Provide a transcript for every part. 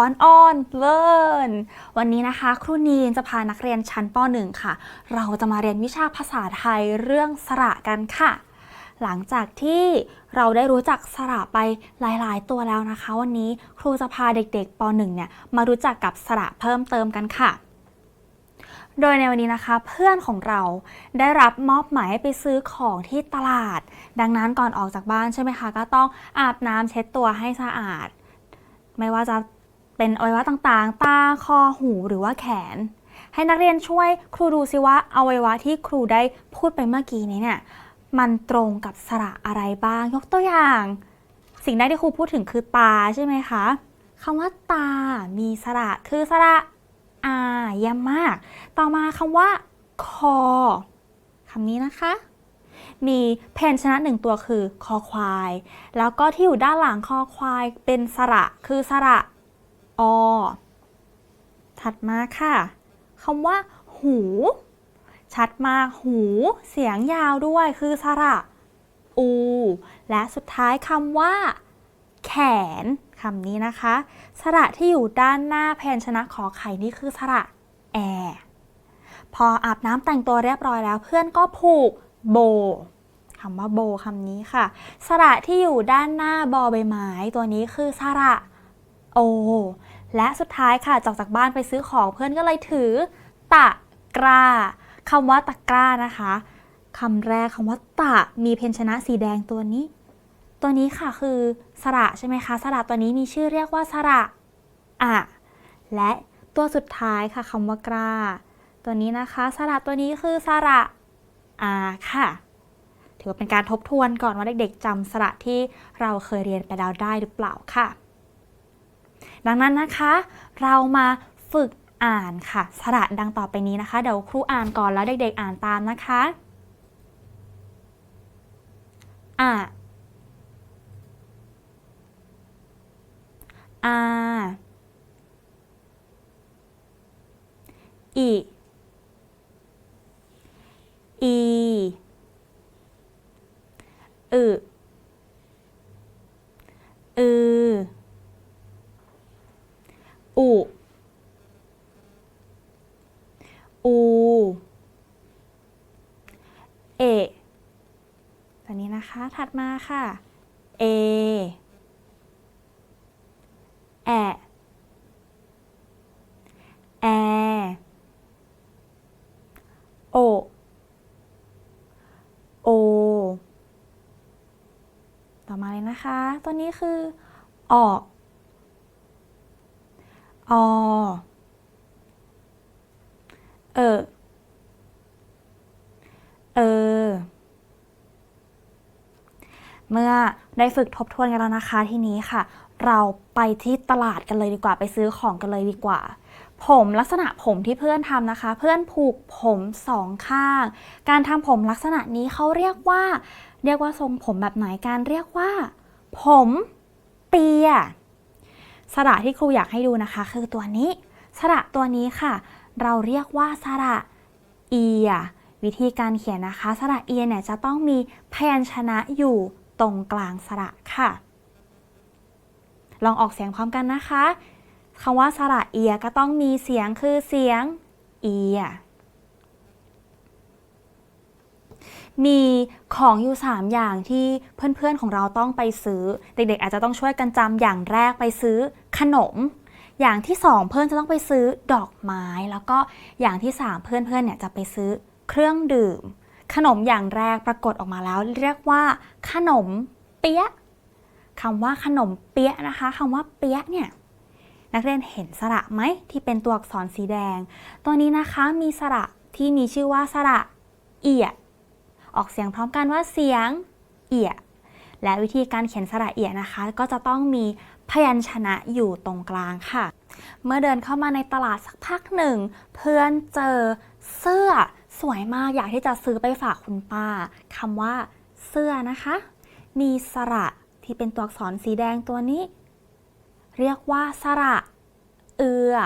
อักษรออนเลินวันนี้นะคะ ครูนีนจะพานักเรียนชั้นป .1 ค่ะ เราจะมาเรียนวิชาภาษาไทยเรื่องสระกันค่ะ หลังจากที่เราได้รู้จักสระไปหลาย ๆ ตัวแล้วนะคะ วันนี้ครูจะพาเด็กๆป .1 เนี่ยมารู้จักกับสระเพิ่มเติมกันค่ะโดยในวันนี้นะคะเพื่อนของเราได้รับมอบหมายให้ไปซื้อของที่ตลาด ดังนั้นก่อนออกจากบ้านใช่ไหมคะ ก็ต้องอาบน้ำเช็ดตัวให้สะอาด ไม่ว่าจะ เป็นอวัยวะต่างๆ ตา คอ หู หรือว่าแขน ให้นักเรียนช่วยครูดูซิว่าอวัยวะที่ครูได้พูดไปเมื่อกี้นี้เนี่ย มันตรงกับสระอะไรบ้าง ยกตัวอย่าง สิ่งแรกที่ครูพูดถึงคือตาใช่ไหมคะ คำว่าตา มีสระคือสระอาเยี่ยมมาก ต่อมาคำว่า คอคำนี้นะคะ มีเพนชนะหนึ่งตัวคือคอควาย แล้วก็ที่อยู่ด้านหลังคอควายเป็นสระคือสระ อ ถัดมาค่ะคำว่า หู ชัดมากหู เสียงยาวด้วยคือสระอู และสุดท้ายคำว่า แขนคำนี้นะคะ สระที่อยู่ด้านหน้าแพนชนะขอไข่นี่คือสระแอพออาบน้ำแต่งตัวเรียบร้อยแล้วเพื่อนก็ผูกโบคำว่าโบคำนี้ค่ะ สระที่อยู่ด้านหน้าบอใบไม้ตัวนี้คือสระ โอ และสุดท้ายค่ะจอกจากบ้านไปซื้อของเพื่อนก็เลยถือ ตะกร้าคำว่าตะกร้านะคะคำแรกคำว่าตะมีเพนชนะสีแดงตัวนี้ ตัวนี้ค่ะคือสระใช่ไหมคะสระตัวนี้มีชื่อเรียกว่าสระอะและตัวสุดท้ายค่ะคำว่ากล้า ตัวนี้นะคะสระตัวนี้คือสระอาค่ะ ถือว่าเป็นการทบทวนก่อนว่าเด็กๆจำสระที่เราเคยเรียนไปแล้วได้หรือเปล่าค่ะ ดังนั้นนะคะ เรามาฝึกอ่านค่ะ สระดังต่อไปนี้นะคะ เดี๋ยวครูอ่านก่อนแล้วเด็กๆอ่านตามนะคะอะอาอีอีอึอือ อุ อู เอตัวนี้นะคะ ถัดมาค่ะ เอ แอะแอ โอ โอ ต่อมาเลยนะคะ ตัวนี้คือ ออก อ เออ เออ เมื่อได้ฝึกทบทวนกันแล้วนะคะทีนี้ค่ะ เราไปที่ตลาดกันเลยดีกว่า ไปซื้อของกันเลยดีกว่า ผมลักษณะผมที่เพื่อนทำนะคะ เพื่อนผูกผมสองข้าง การทำผมลักษณะนี้เขาเรียกว่า เรียกว่าทรงผมแบบไหนการเรียกว่า ผมเปีย สระที่ครูอยากให้ดูนะคะ คือตัวนี้ สระตัวนี้ค่ะ เราเรียกว่าสระเอีย วิธีการเขียนนะคะ สระเอียเนี่ยจะต้องมีพยัญชนะอยู่ตรงกลางสระค่ะ ลองออกเสียงพร้อมกันนะคะคำว่าสระเอียก็ต้องมีเสียงคือเสียงเอีย มีของอยู่ 3 อย่างที่เพื่อนๆของเราต้องไปซื้อ เด็กๆอาจจะต้องช่วยกันจำอย่างแรกไปซื้อ ขนม อย่างที่ 2 เพื่อนจะต้องไปซื้อดอกไม้ แล้วก็อย่างที่ 3 เพื่อนๆเนี่ยจะไปซื้อเครื่องดื่ม ขนมอย่างแรกปรากฏออกมาแล้ว เรียกว่า ขนมเปี๊ยะคำว่าขนมเปี๊ยะนะคะคำว่าเปี๊ยะเนี่ยนักเรียนเห็นสระไหมที่เป็นตัวอักษรสีแดง ตัวนี้นะคะมีสระที่มีชื่อว่าสระเอียออกเสียงพร้อมกันว่าเสียงเอียและวิธีการเขียนสระเอียนะคะ ก็จะต้องมี พยัญชนะอยู่ตรงกลางค่ะ เมื่อเดินเข้ามาในตลาดสักพักหนึ่ง เพื่อนเจอเสื้อสวยมากอยากที่จะซื้อไปฝากคุณป้าคำว่าเสื้อนะคะ มีสระที่เป็นตัวอักษรสีแดงตัวนี้ เรียกว่าสระเอือ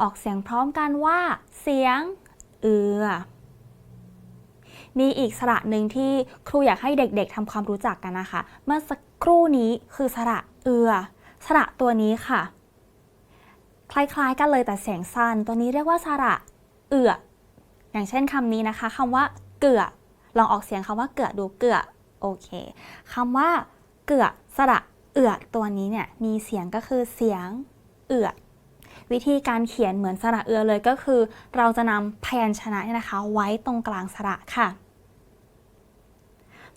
ออกเสียงพร้อมกันว่า เสียง เอือ มีอีกสระหนึ่งที่ครูอยากให้เด็กๆทำความรู้จักกันนะคะ เมื่อสักครู่นี้คือสระเอือ สระตัวนี้ค่ะ คล้ายๆกันเลยแต่เสียงสั้น ตัวนี้เรียกว่าสระเอืออย่างเช่นคำนี้นะคะคำว่าเกือลองออกเสียงคำว่าเกือดูเกือโอเคคำว่าเกือสระเอือตัวนี้เนี่ยมีเสียงก็คือเสียงเอือวิธีการเขียนเหมือนสระเอือเลยก็คือ เราจะนำพยัญชนะเนี่ยนะคะ ไว้ตรงกลางสระค่ะ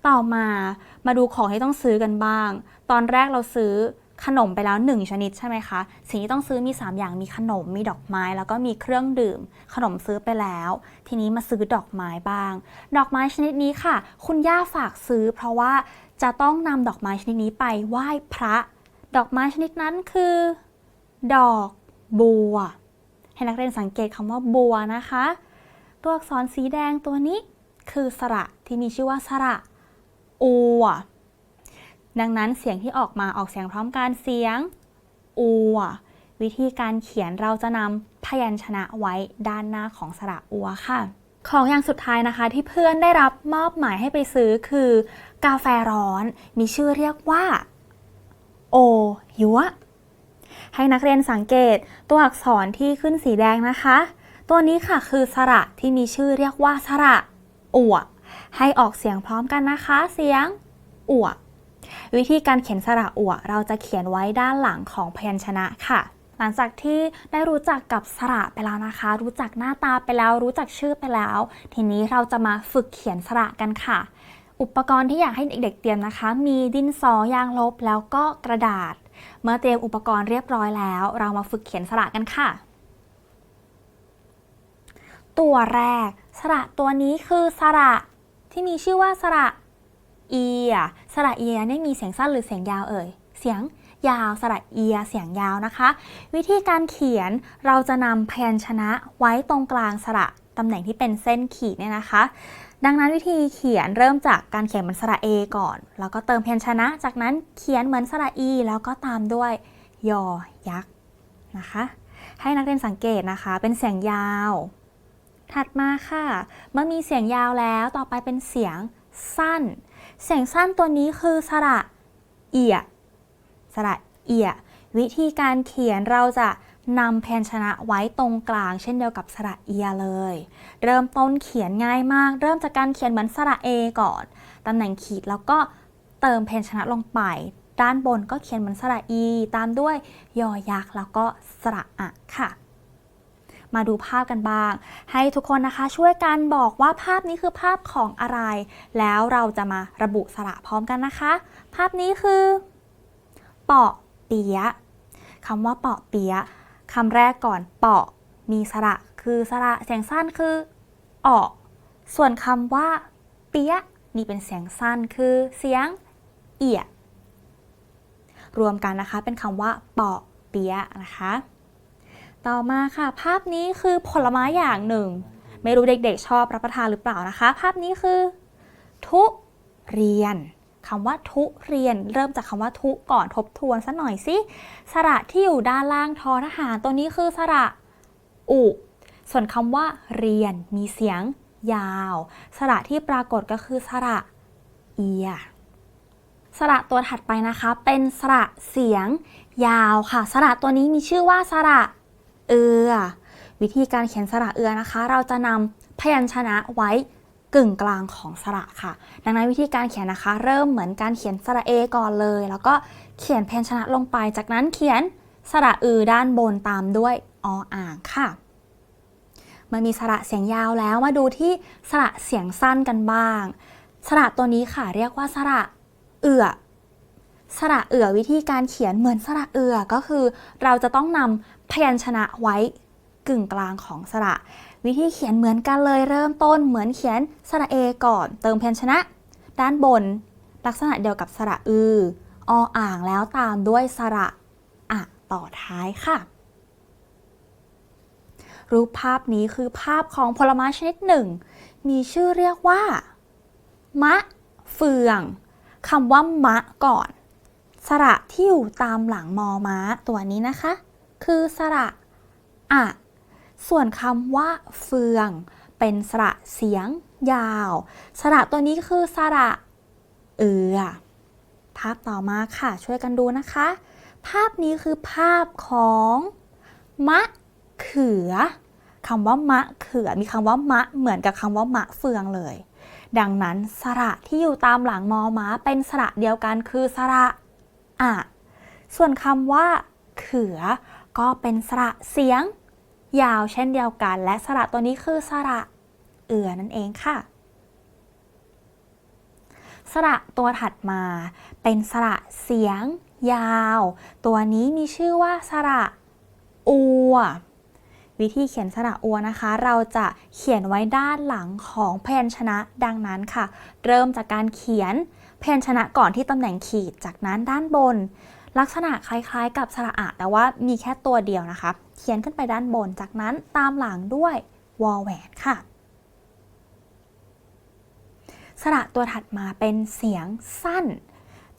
ต่อมามาดูของที่ต้องซื้อกันบ้าง ตอนแรกเราซื้อ ขนมไปแล้ว 1 ชนิดใช่ไหมคะ สิ่งที่ต้องซื้อมี 3 อย่างมีขนมมีดอกไม้ แล้วก็มีเครื่องดื่ม ขนมซื้อไปแล้ว ทีนี้มาซื้อดอกไม้บ้าง ดอกไม้ชนิดนี้ค่ะ คุณย่าฝากซื้อ เพราะว่าจะต้องนำดอกไม้ชนิดนี้ไปไหว้พระ ดอกไม้ชนิดนั้นคือ ดอกบัว ให้นักเรียนสังเกตคำว่าบัวนะคะ ตัวอักษรสีแดงตัวนี้คือสระที่มีชื่อว่าสระอัว ดังนั้นเสียงที่ออกมาออกเสียงพร้อมกันเสียงอัววิธีการเขียนเราจะนำพยัญชนะไว้ด้านหน้าของสระอัวค่ะ ของอย่างสุดท้ายนะคะที่เพื่อนได้รับมอบหมายให้ไปซื้อคือ กาแฟร้อน มีชื่อเรียกว่า โอยัวให้นักเรียนสังเกตตัวอักษรที่ขึ้นสีแดงนะคะ ตัวนี้ค่ะคือสระที่มีชื่อเรียกว่าสระอัวให้ออกเสียงพร้อมกันนะคะ เสียงอัว วิธีการเขียนสระอัวเราจะเขียนไว้ด้านหลังของพยัญชนะค่ะ หลังจากที่ได้รู้จักกับสระไปแล้วนะคะ รู้จักหน้าตาไปแล้ว รู้จักชื่อไปแล้ว ทีนี้เราจะมาฝึกเขียนสระกันค่ะ อุปกรณ์ที่อยากให้เด็กๆเตรียมนะคะ มีดินสอยางลบแล้วก็กระดาษ เมื่อเตรียมอุปกรณ์เรียบร้อยแล้ว เรามาฝึกเขียนสระกันค่ะตัวแรก สระตัวนี้คือสระที่มีชื่อว่าสระ เอียสระเอียเนี่ยมีเสียงสั้นหรือเสียงยาวเอ่ย เสียงยาวสระเอียเสียงยาวนะคะ วิธีการเขียนเราจะนำพยัญชนะไว้ตรงกลางสระตำแหน่งที่เป็นเส้นขีดเนี่ยนะคะ ดังนั้นวิธีเขียนเริ่มจากการเขียนเหมือนสระเอก่อน แล้วก็เติมพยัญชนะ จากนั้นเขียนเหมือนสระอีแล้วก็ตามด้วยยอยักษ์นะคะ ให้นักเรียนสังเกตนะคะ เป็นเสียงยาว ถัดมาค่ะ เมื่อมีเสียงยาวแล้วต่อไปเป็นเสียงสั้น เสียงสั้นตัวนี้คือสระเอียสระเอียวิธีการเขียนเราจะนำพยัญชนะไว้ตรงกลาง เช่นเดียวกับสระเอียเลย เริ่มต้นเขียนง่ายมาก เริ่มจากการเขียนเหมือนสระเอก่อนตำแหน่งขีดแล้วก็เติมพยัญชนะลงไป ด้านบนก็เขียนเหมือนสระอี ตามด้วยยอยักษ์แล้วก็สระอะค่ะ มาดูภาพกันบ้าง ให้ทุกคนนะคะช่วยกันบอกว่าภาพนี้คือภาพของอะไร แล้วเราจะมาระบุสระพร้อมกันนะคะ ภาพนี้คือ เปาะเปียะคำว่าเปาะเปียะคำแรกก่อนเปาะมีสระคือสระเสียงสั้นคือออกส่วนคำว่า เปียะมีเป็นเสียงสั้นคือเสียงเอียรวมกันนะคะเป็นคำว่าเปาะเปียะนะคะ ต่อมาค่ะ ภาพนี้คือผลไม้อย่างหนึ่ง ไม่รู้เด็กๆ ชอบรับประทานหรือเปล่านะคะ ภาพนี้คือ ทุเรียนคำว่าทุเรียน เริ่มจากคำว่าทุก่อนทบทวนสักหน่อยสิสระที่อยู่ด้านล่างทอทหารตัวนี้คือสระอุ ส่วนคำว่าเรียนมีเสียงยาว สระที่ปรากฏก็คือสระเอียสระตัวถัดไปนะคะ เป็นสระเสียงยาวค่ะ สระตัวนี้มีชื่อว่าสระ เอือ วิธีการเขียนสระเอือนะคะ เราจะนำพยัญชนะไว้กึ่งกลางของสระค่ะ ดังนั้นวิธีการเขียนนะคะ เริ่มเหมือนการเขียนสระเอก่อนเลย แล้วก็เขียนพยัญชนะลงไป จากนั้นเขียนสระอือด้านบนตามด้วยออ่างค่ะมื่อมีสระเสียงยาวแล้วมาดูที่สระเสียงสั้นกันบ้าง สระตัวนี้ค่ะเรียกว่าสระเอือสระเอือวิธีการเขียนเหมือนสระเอือก็คือ เราจะต้องนำ พยัญชนะไว้กึ่งกลางของสระ วิธีเขียนเหมือนกันเลยเริ่มต้นเหมือนเขียนสระเอก่อน เติมพยัญชนะ ด้านบน ลักษณะเดียวกับสระอือออ่างแล้วตามด้วยสระอะต่อท้ายค่ะ รูปภาพนี้คือภาพของผลไม้ชนิดหนึ่ง มีชื่อเรียกว่า มะ เฟืองคำว่ามะก่อน สระที่อยู่ตามหลังมอม้าตัวนี้นะคะ คือสระอะ ส่วนคำว่าเฟือง เป็นสระเสียงยาว สระตัวนี้คือสระเอือ ภาพต่อมาค่ะ ช่วยกันดูนะคะ ภาพนี้คือภาพของ มะเขือคำว่ามะเขือ มีคำว่ามะเหมือนกับคำว่ามะเฟืองเลย ดังนั้นสระที่อยู่ตามหลังมอม้าเป็นสระเดียวกันคือสระอะ ส่วนคำว่า เขือ ก็เป็นสระเสียง ยาวเช่นเดียวกัน และสระตัวนี้คือสระเอือนั่นเองค่ะสระตัวถัดมาเป็นสระเสียง ยาว ตัวนี้มีชื่อว่าสระอัว วิธีเขียนสระอัวนะคะ เราจะเขียนไว้ด้านหลังของพยัญชนะดังนั้นค่ะ เริ่มจากการเขียนพยัญชนะก่อนที่ตำแหน่งขีดจากนั้นด้านบน ลักษณะคล้ายๆ กับสระอะแต่ว่ามีแค่ตัวเดียวนะคะเขียนขึ้นไปด้านบนจากนั้นตามหลังด้วยวอลแหวนค่ะ สระตัวถัดมาเป็นเสียงสั้น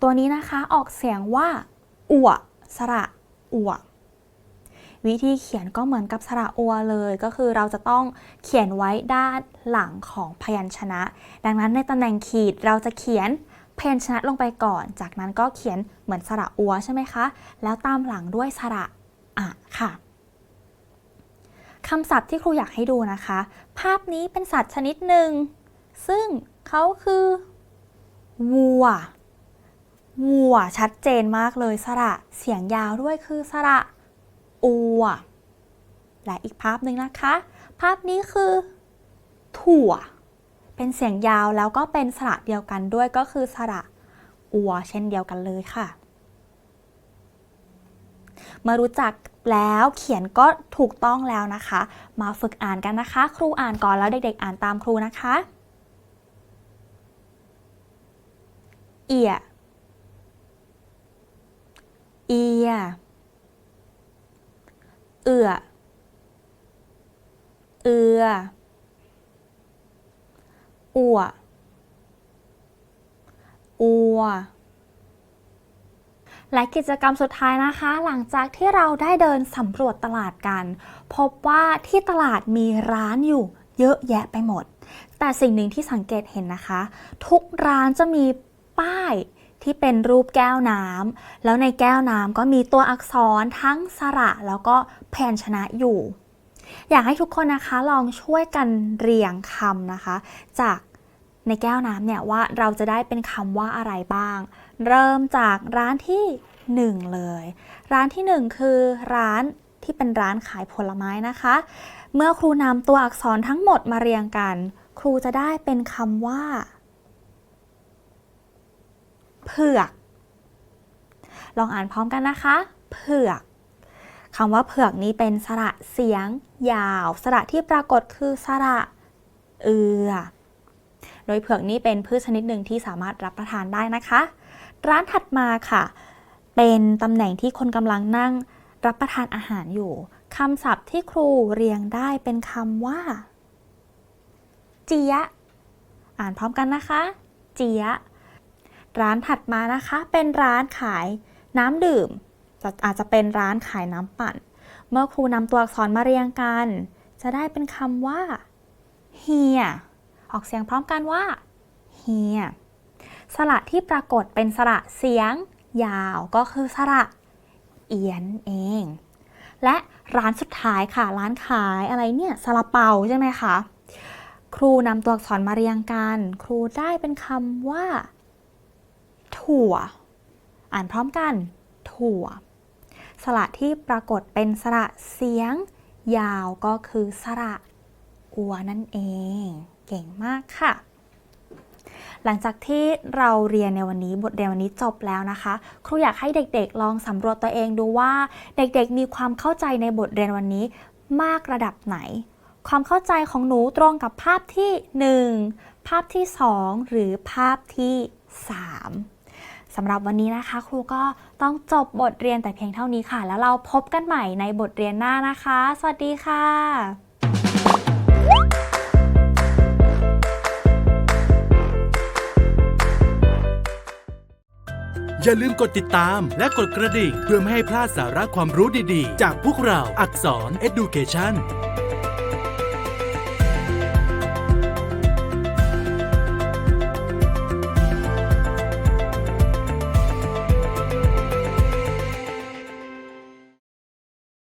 ตัวนี้นะคะออกเสียงว่าอัวสระอัววิธีเขียนก็เหมือนกับสระอัวเลยก็คือเราจะต้องเขียนไว้ด้านหลังของพยัญชนะ ดังนั้นในตำแหน่งขีดเราจะเขียน เพยัญชนะลงไปก่อน จากนั้นก็เขียนเหมือนสระอัวใช่ไหมคะ แล้วตามหลังด้วยสระอะค่ะคำศัพท์ที่ครูอยากให้ดูนะคะ ภาพนี้เป็นสัตว์ชนิดหนึ่ง ซึ่งเขาคือวัว วัวชัดเจนมากเลยสระ เสียงยาวด้วยคือสระอัว และอีกภาพหนึ่งนะคะ ภาพนี้คือ ถั่ว เป็นเสียงยาวแล้วก็เป็นสระเดียวกันด้วยก็คือสระอัวเช่นเดียวกันเลยค่ะ มารู้จักแล้วเขียนก็ถูกต้องแล้วนะคะ มาฝึกอ่านกันนะคะ ครูอ่านก่อนแล้วเด็กๆ อ่านตามครูนะคะ เอีย เอีย เอือ เอือ อัวอัวและกิจกรรมสุดท้ายนะคะ หลังจากที่เราได้เดินสำรวจตลาดกัน พบว่าที่ตลาดมีร้านอยู่เยอะแยะไปหมด แต่สิ่งหนึ่งที่สังเกตเห็นนะคะ ทุกร้านจะมีป้ายที่เป็นรูปแก้วน้ำแล้วในแก้วน้ำก็มีตัวอักษรทั้งสระแล้วก็พยัญชนะอยู่ อยากให้ทุกคนนะคะลองช่วยกันเรียงคำนะคะ จากในแก้วน้ำเนี่ยว่าเราจะได้เป็นคำว่าอะไรบ้าง เริ่มจากร้านที่ 1 เลย ร้านที่ 1 คือร้านที่เป็นร้านขายผลไม้นะคะ เมื่อครูนำตัวอักษรทั้งหมดมาเรียงกัน ครูจะได้เป็นคำว่า เผือก ลองอ่านพร้อมกันนะคะ เผือก คำว่าเผือกนี้เป็นสระเสียงยาว สระที่ปรากฏคือสระเอือ โดยเผือกนี้เป็นพืชชนิดหนึ่งที่สามารถรับประทานได้นะคะ ร้านถัดมาค่ะ เป็นตำแหน่งที่คนกำลังนั่งรับประทานอาหารอยู่คำศัพท์ที่ครูเรียงได้เป็นคำว่าเจียะ อ่านพร้อมกันนะคะเจียะ ร้านถัดมานะคะ เป็นร้านขายน้ำดื่ม จะอาจจะเป็นร้านขายน้ำปั่น เมื่อครูนำตัวอักษรมาเรียงกัน จะได้เป็นคำว่าเฮียออกเสียงพร้อมกันว่าเฮียสระที่ปรากฏเป็นสระเสียง ยาวก็คือสระเอียนเอง และร้านสุดท้ายค่ะ ร้านขายอะไรเนี่ยซาลาเปาใช่ไหมคะ ครูนำตัวอักษรมาเรียงกัน ครูได้เป็นคำว่า ถั่ว อ่านพร้อมกัน ถั่ว สระที่ปรากฏเป็นสระเสียง ยาวก็คือสระอัวนั่นเอง เก่งมากค่ะ หลังจากที่เราเรียนในวันนี้บทเรียนวันนี้จบแล้วนะคะ ครูอยากให้เด็กๆ ลองสำรวจตัวเองดูว่าเด็กๆ มีความเข้าใจในบทเรียนวันนี้มากระดับไหน ความเข้าใจของหนูตรงกับภาพที่ 1 ภาพที่ 2 หรือภาพที่ 3 สำหรับวันนี้นะคะ ครูก็ต้องจบบทเรียนแต่เพียงเท่านี้ค่ะ แล้วเราพบกันใหม่ในบทเรียนหน้านะคะ สวัสดีค่ะอย่าลืมกดติดตามและกดกระดิ่ง เพื่อไม่ให้พลาดสาระความรู้ดีๆ จากพวกเราอักษร Education